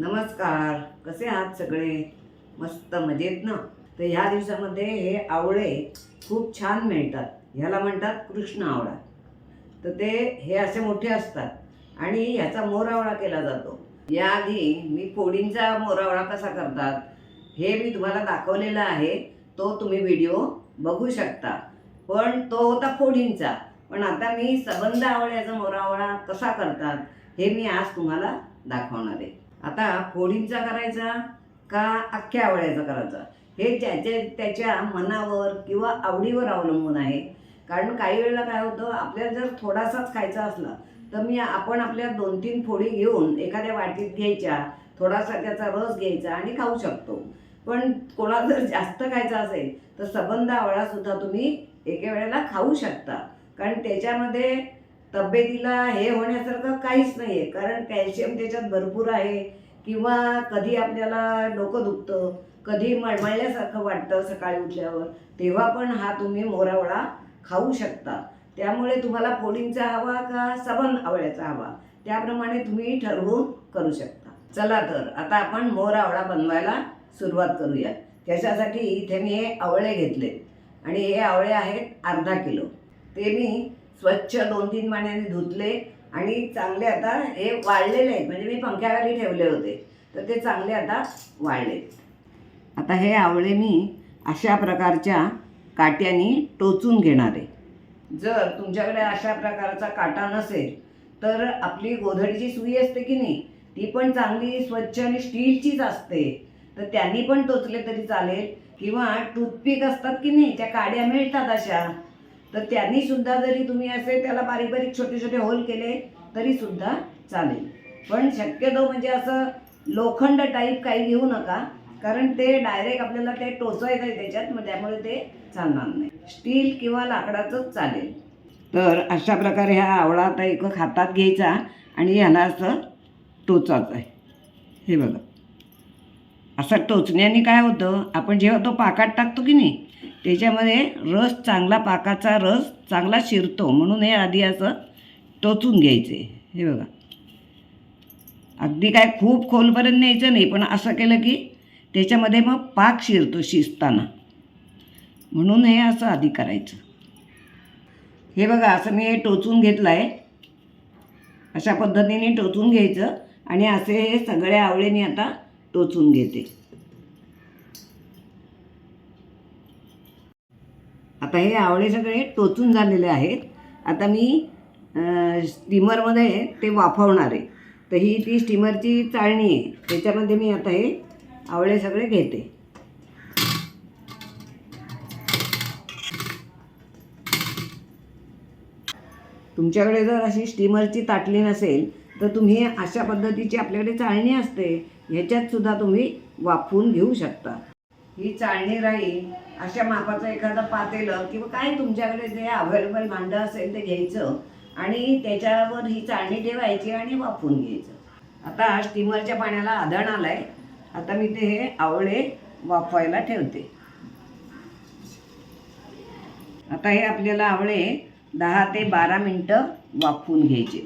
नमस्कार. कसे आहात सगळे? मस्त मजेत ना? तर ह्या दिवसामध्ये हे आवळे खूप छान मिळतात. ह्याला म्हणतात कृष्ण आवळा. तर ते हे असे मोठे असतात आणि ह्याचा मोरावळा केला जातो. याआधी मी फोडींचा मोरावळा कसा करतात हे मी तुम्हाला दाखवलेला आहे. तो तुम्ही व्हिडिओ बघू शकता. पण तो होता फोडींचा. पण आता मी सबंध आवळ्याचा मोरावळा कसा करतात हे मी आज तुम्हाला दाखवणार आहे. आता फोडींचा करायचा का अख्ख्या आवळ्याचा करायचा? हे त्याच्या त्याच्या मनावर किंवा आवडीवर अवलंबून आहे. कारण काही वेळेला काय होतं आपल्याला जर थोडासाच खायचा असला तर मी आपण आपल्या दोन तीन फोडी घेऊन एखाद्या वाटीत घ्यायच्या थोडासा त्याचा रस घ्यायचा आणि खाऊ शकतो. पण कोणाला जर जास्त खायचा असेल तर सबंध आवळासुद्धा तुम्ही एके वेळेला खाऊ शकता. कारण त्याच्यामध्ये तब्येतीला हे होण्यासारखं काहीच नाही आहे कारण कॅल्शियम त्याच्यात भरपूर आहे. किंवा कधी आपल्याला डोकं दुखतं कधी मळमळल्यासारखं वाटतं सकाळी उठल्यावर तेव्हा पण हा तुम्ही मोरावळा खाऊ शकता. त्यामुळे तुम्हाला फोडींचा हवा का सबन आवळ्याचा हवा त्याप्रमाणे तुम्ही ठरवून करू शकता. चला तर आता आपण मोरावळा बनवायला सुरुवात करूया. त्याच्यासाठी इथे मी हे आवळे घेतले आणि हे आवळे आहेत अर्धा किलो. ते मी स्वच्छ दोन तीन पाण्याने धुतले आणि चांगले आता हे वाळलेले आहेत. म्हणजे मी पंख्याखाली ठेवले होते. तर ते चांगले आता वाळले आता हे आवळे मी अशा प्रकारच्या काट्यानी टोचून घेणार आहे. जर तुमच्याकडे अशा प्रकारचा काटा नसेल तर आपली गोधडीची सुई असते की नाही ती पण चांगली स्वच्छ आणि स्टीलचीच असते. तर त्यांनी पण टोचले तरी चालेल. किंवा टूथपिक असतात की नाही त्या काड्या मिळतात अशा. तर त्यांनी सुद्धा जरी तुम्ही असे त्याला बारीक बारीक छोटे छोटे होल केले तरी सुद्धा चालेल. पण शक्यतो म्हणजे असं लोखंड टाईप काही घेऊ नका कारण ते डायरेक्ट आपल्याला ते टोचायचं आहे त्याच्यात मग त्यामुळे ते चालणार नाही. स्टील किंवा लाकडाचंच चालेल. तर अशा प्रकारे हा आवळा आता एक हातात घ्यायचा आणि ह्याला असं टोचायचं आहे. हे बघा. असं टोचण्याने काय होतं आपण जेव्हा तो पाकात टाकतो की नाही त्याच्यामध्ये रस चांगला पाकाचा रस चांगला शिरतो म्हणून हे आधी असं टोचून घ्यायचे. हे बघा. अगदी काय खूप खोलपर्यंत न्यायचं नाही पण असं केलं की त्याच्यामध्ये मग पाक शिरतो शिजताना. म्हणून हे असं आधी करायचं. हे बघा असं मी हे टोचून घेतलं आहे अशा पद्धतीने टोचून घ्यायचं आणि असे हे सगळ्या आवडीने आता टोचून घेते. आता हे आवळे सगळे टोचून झालेले आहेत. आता मी स्टीमरमध्ये ते वाफवणार आहे. तर ही ती स्टीमरची चाळणी आहे. त्याच्यामध्ये मी आता हे आवळे सगळे घेते. तुमच्याकडे जर अशी स्टीमरची ताटली नसेल तर तुम्ही अशा पद्धतीची आपल्याकडे चाळणी असते. ह्याच्यात सुद्धा तुम्ही वाफवून घेऊ शकता. ही चाळणी राहील अशा मापाचं एखादं पातेलं किंवा काय तुमच्याकडे जे अवेलेबल भांडं असेल ते घ्यायचं आणि त्याच्यावर ही चाळणी ठेवायची आणि वापरून घ्यायचं. आता स्टीमरच्या पाण्याला आधण आलाय. आता मी ते हे आवळे वाफवायला ठेवते. आता हे आपल्याला आवळे दहा ते बारा मिनटं वाफवून घ्यायचे.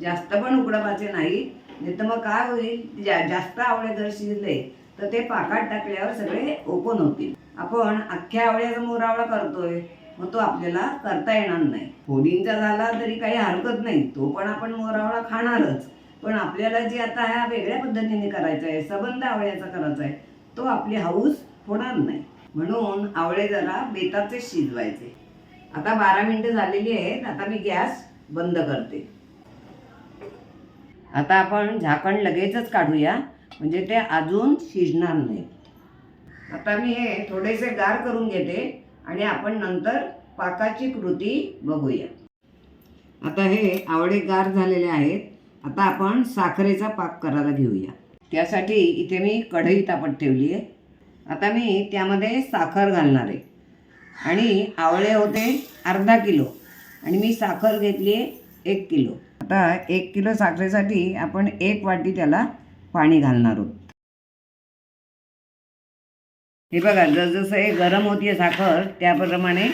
जास्त पण उकडापाचे नाही. नाही तर मग काय होईल? जा जास्त आवळे जर शिजले तर ते पाकात टाकल्यावर सगळे ओपन होतील. आपण अख्ख्या आवळ्याचा मोरावळा करतोय मग तो आपल्याला करता येणार नाही. फोडींचा झाला तरी काही हरकत नाही. तो पण आपण मोरावळा खाणारच. पण आपल्याला जे आता ह्या वेगळ्या पद्धतीने करायचा आहे सबंध आवळ्याचा करायचा आहे तो आपली हाऊस होणार नाही. म्हणून आवळे जरा बेताचे शिजवायचे. आता बारा मिनटं झालेली आहेत आता मी गॅस बंद करते. आता आपण झाकण लगेचच काढूया म्हणजे ते अजून शिजणार नाही आता मी हे थोडेसे गार करून घेते आणि आपण नंतर पाकाची कृती बघूया. आता हे आवळे गार झालेले आहेत आता आपण साखरेचा पाक करायला घेऊया. त्यासाठी इथे मी कढई तापत ठेवली आहे. आता मी त्यामध्ये साखर घालणार आहे. आणि आवळे होते अर्धा किलो आणि मी साखर घेतली आहे एक किलो. आता एक किलो साखरेसाठी आपण एक वाटी त्याला पाणी घालणार आहोत. हे बघा जसजसं हे गरम होतीये साखर त्याप्रमाणे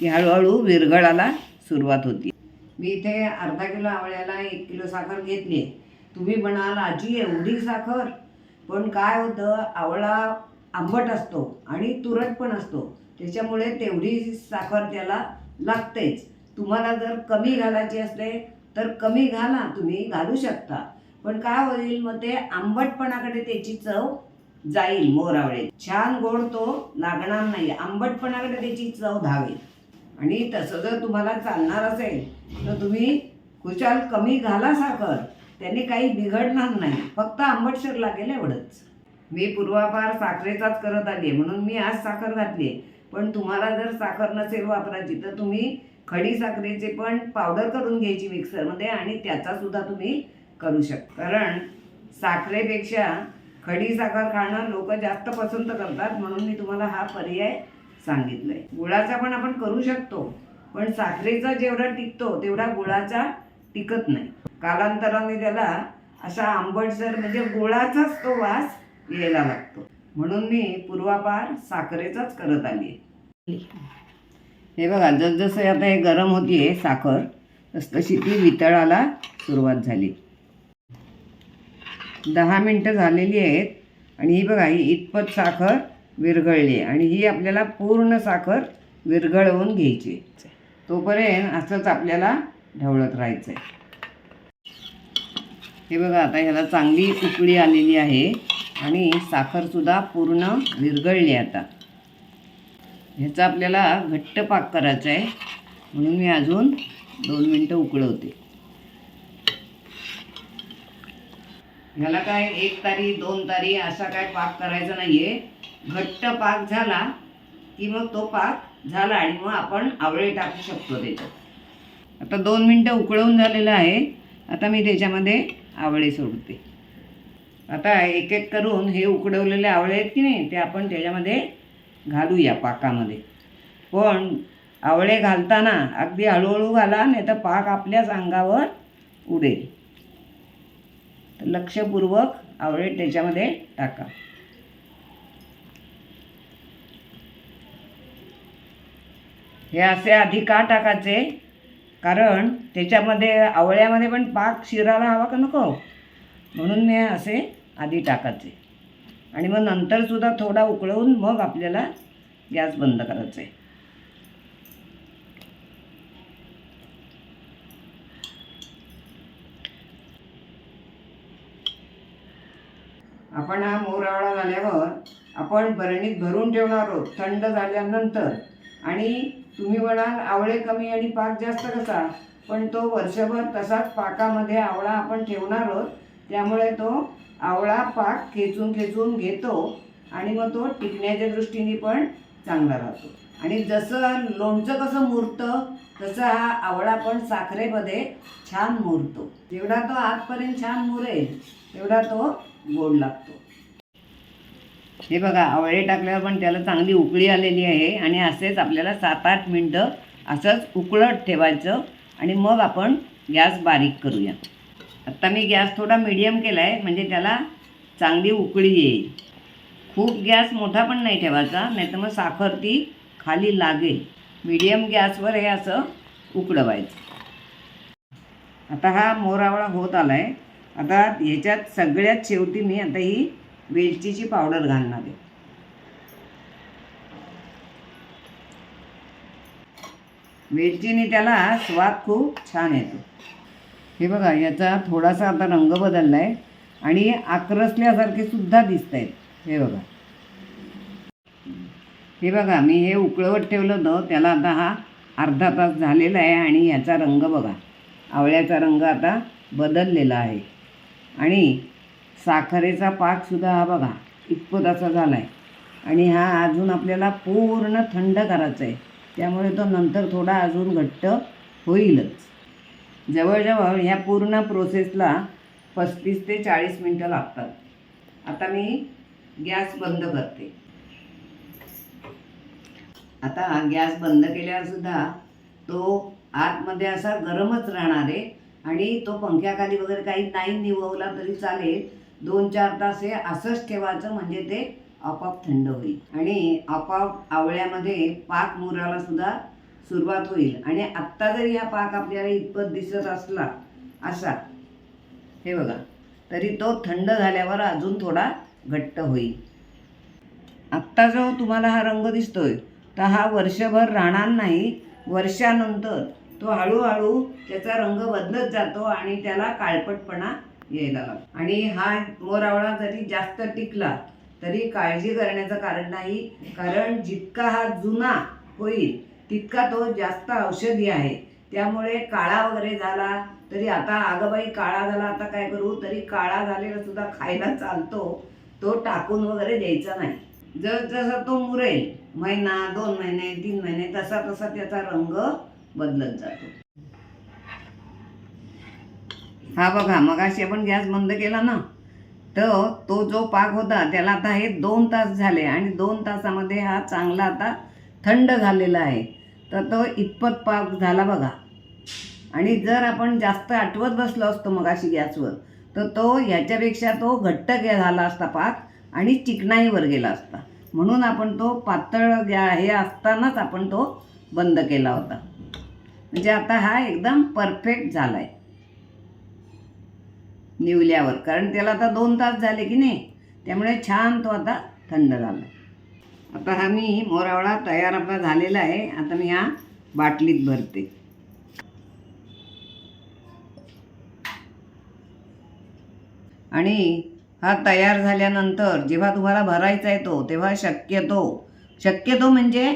ती हळूहळू विरघळायला सुरुवात होती मी इथे अर्धा किलो आवळ्याला एक किलो साखर घेतली. आहे तुम्ही म्हणाल आजी एवढी साखर? पण काय होतं आवळा आंबट असतो आणि तुरट पण असतो. त्याच्यामुळे तेवढी साखर त्याला लागतेच. तुम्हाला जर कमी घालायची असते तर कमी घाला तुम्ही घालू शकता. पण काय होईल मग ते आंबटपणाकडे त्याची चव जाईल मोरावळे छान गोड तो लागणार नाही आंबटपणाकडे त्याची चव धावेल. आणि तसं जर तुम्हाला चालणार असेल तर तुम्ही खुशाल कमी घाला साखर. त्याने काही बिघडणार नाही फक्त आंबटसर लागेल एवढंच. मी पूर्वापार साखरेचाच करत आली म्हणून मी आज साखर घातली पण तुम्हाला जर साखर नसेल वापरायची तर तुम्ही खडी साखरेचे पण पावडर करून घ्यायची मिक्सरमध्ये आणि त्याचा सुद्धा तुम्ही करू शकता. कारण साखरेपेक्षा खडी साखर खाणं लोक जास्त पसंत करतात म्हणून मी तुम्हाला हा पर्याय सांगितलं आहे गुळाचा पण आपण करू शकतो पण साखरेचा जेवढा टिकतो तेवढा गुळाचा टिकत नाही. कालांतराने त्याला असा आंबटसर म्हणजे गुळाचाच तो वास यायला लागतो. म्हणून मी पूर्वापार साखरेचाच करत आली हे बघा जसजसं आता हे गरम होतीये साखर तसतशी ती वितळाला सुरुवात झाली. दहा मिनटं झालेली आहेत आणि ही बघा ही इतपत साखर विरघळली आहे आणि ही आपल्याला पूर्ण साखर विरघळवून घ्यायची. तोपर्यंत असंच आपल्याला ढवळत राहायचं आहे हे बघा आता ह्याला चांगली उकळी आलेली आहे आणि साखरसुद्धा पूर्ण विरघळली आहे आता. ह्याचा आपल्याला घट्ट पाक करायचा आहे. म्हणून मी अजून दोन मिनटं उकळवते. ह्याला काय एक तारी दोन तारी असा काय पाक करायचा नाही आहे घट्ट पाक झाला की मग तो पाक झाला आणि मग आपण आवळे टाकू शकतो त्याच्यात. आता दोन मिनटं उकळवून झालेलं आहे. आता मी त्याच्यामध्ये आवळे सोडते. आता एक एक करून हे उकडवलेले आवळे आहेत की नाही ते आपण त्याच्यामध्ये घालूया पाकामध्ये. पण आवळे घालताना अगदी हळूहळू घाला नाही तर पाक आपल्याच अंगावर उडेल. तर लक्षपूर्वक आवळे त्याच्यामध्ये टाका. हे असे आधी का टाकायचे? कारण त्याच्यामध्ये आवळ्यामध्ये पण पाक शिरायला हवा का नको? म्हणून मी असे आधी टाकायचे. आणि मग नंतरसुद्धा थोडा उकळवून मग आपल्याला गॅस बंद करायचा आहे आपण हा मोरावळा झाल्यावर आपण बरणीत भरून ठेवणार आहोत थंड झाल्यानंतर. आणि तुम्ही म्हणाल आवळे कमी आणि पाक जास्त कसा? पण तो वर्षभर तसाच पाकामध्ये आवळा आपण ठेवणार आहोत त्यामुळे तो आवळा पाक खेचून खेचून घेतो आणि मग तो टिकण्याच्या दृष्टीने पण चांगला राहतो. आणि जसं लोणचं कसं मुरतं तसं हा आवळा पण साखरेमध्ये छान मुरतो. जेवढा तो आतपर्यंत छान मुरेल तेवढा तो गोड लागतो. हे बघा आवळे टाकल्यावर पण त्याला चांगली उकळी आलेली आहे आणि असेच आपल्याला सात आठ मिनटं असंच उकळत ठेवायचं आणि मग आपण गॅस बारीक करूया. आत्ता मी गॅस थोडा मिडियम केला आहे म्हणजे त्याला चांगली उकळी येईल. खूप गॅस मोठा पण नाही ठेवायचा नाहीतर मग साखर ती खाली लागेल. मीडियम गॅसवर हे असं उकडवायचं आता हा मोरावळा होत आला आहे आता ह्याच्यात सगळ्यात शेवटी मी आता ही वेलचीची पावडर घालणार आहे. वेलचीने त्याला स्वाद खूप छान येतो. हे बघा याचा थोडासा आता रंग बदलला आहे आणि आक्रसल्यासारखे सुद्धा दिसत आहेत हे बघा. हे बघा मी हे उकळवत ठेवलं होतं त्याला आता हा अर्धा तास झालेला आहे आणि ह्याचा रंग बघा. आवळ्याचा रंग आता बदललेला आहे. आणि साखरेचा पाकसुद्धा हा बघा इतपत असा झाला आहे आणि हा अजून आपल्याला पूर्ण थंड करायचा आहे त्यामुळे तो नंतर थोडा अजून घट्ट होईलच. जवळजवळ ह्या पूर्ण प्रोसेसला पस्तीस ते चाळीस मिनटं लागतात. आता मी गॅस बंद करते. आता गॅस बंद केल्यावर सुद्धा तो आतमध्ये असा गरमच राहणार आहे आणि तो पंख्याखाली वगैरे काही नाही निववला तरी चालेल. दोन चार तास हे असंच ठेवायचं म्हणजे ते आपोआप थंड होईल. आणि आपोआप आवळ्यामध्ये पाक मुराला सुद्धा सुरुवात होईल. आणि आत्ता जरी हा पाक आपल्याला इतपत दिसत असला असा हे बघा तरी तो थंड झाल्यावर अजून थोडा घट्ट होईल. आत्ता जो तुम्हाला हा रंग दिसतोय तर हा वर्षभर राहणार नाही. वर्षानंतर तो हळूहळू त्याचा रंग बदलत जातो आणि त्याला काळपटपणा यायला लागतो. आणि हा मोरावळा जरी जास्त टिकला तरी काळजी करण्याचं कारण नाही. कारण जितका हा जुना होईल तितका तो जास्त औषधी आहे. त्यामुळे काळा वगैरे झाला तरी आता आगबाई काळा झाला आता काय करू? तरी काळा झालेला सुद्धा खायला चालतो. तो टाकून वगैरे द्यायचा नाही. जर जसा तो मुरेल महिना दोन महिने तीन महिने तसा तसा त्याचा रंग बदलत जातो. हा बघा मगाशी आपण गॅस बंद केला ना तर तो जो पाक होता त्याला आता हे दोन तास झाले आणि दोन तासामध्ये हा चांगला आता थंड झालेला आहे. तर तो इतपत पाक झाला बघा. आणि जर आपण जास्त आठवत बसलो असतो मगाशी गॅसवर तर तो ह्याच्यापेक्षा तो घट्ट गे झाला असता पाक आणि चिकनाईवर गेला असता. म्हणून आपण तो पातळ गॅ हे असतानाच आपण तो बंद केला होता. म्हणजे आता हा एकदम परफेक्ट झाला आहे निवल्यावर. कारण त्याला आता दोन तास झाले की नाही? त्यामुळे छान तो आता थंड झाला आता हा मी मोरावळा तयार आपला झालेला आहे. आता मी हा बाटलीत भरते. आणि हा तयार झाल्यानंतर जेव्हा तुम्हाला भरायचा आहे तो तेव्हा शक्यतो शक्यतो म्हणजे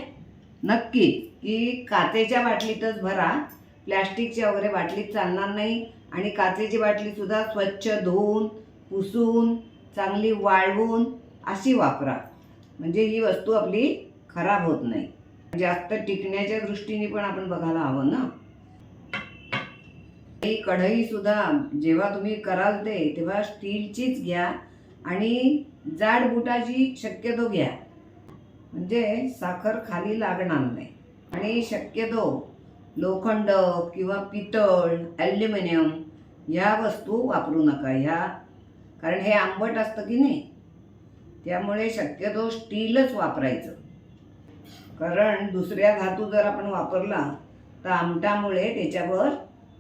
नक्की की काचेच्या बाटलीतच भरा. प्लॅस्टिकच्या वगैरे बाटलीत चालणार नाही. आणि काचेची बाटलीसुद्धा स्वच्छ धुवून पुसून चांगली वाळवून अशी वापरा. म्हणजे ही वस्तू आपली खराब होत नाही. जास्त टिकण्याच्या दृष्टीने पण आपण बघायला हवं ना. ही कढईसुद्धा जेव्हा तुम्ही कराल ते तेव्हा स्टीलचीच घ्या आणि जाड बुटाची शक्यतो घ्या. म्हणजे साखर खाली लागणार नाही. आणि शक्यतो लोखंड किंवा पितळ ॲल्युमिनियम ह्या वस्तू वापरू नका. ह्या कारण हे आंबट असतं की नाही? त्यामुळे शक्यतो स्टीलच वापरायचं. कारण दुसऱ्या धातू जर आपण वापरला तर आमटामुळे त्याच्यावर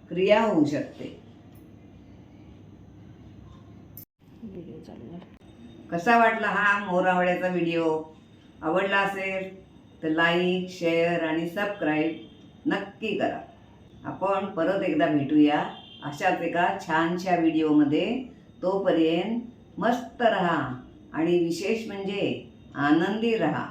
क्रिया होऊ शकते. कसा वाटला हा मोरावड्याचा व्हिडिओ? आवडला असेल तर लाईक शेअर आणि सबस्क्राईब नक्की करा. आपण परत एकदा भेटूया अशाच एका छानशा व्हिडिओमध्ये. तोपर्यंत मस्त रहा. आणि विशेष म्हणजे आनंदी रहा.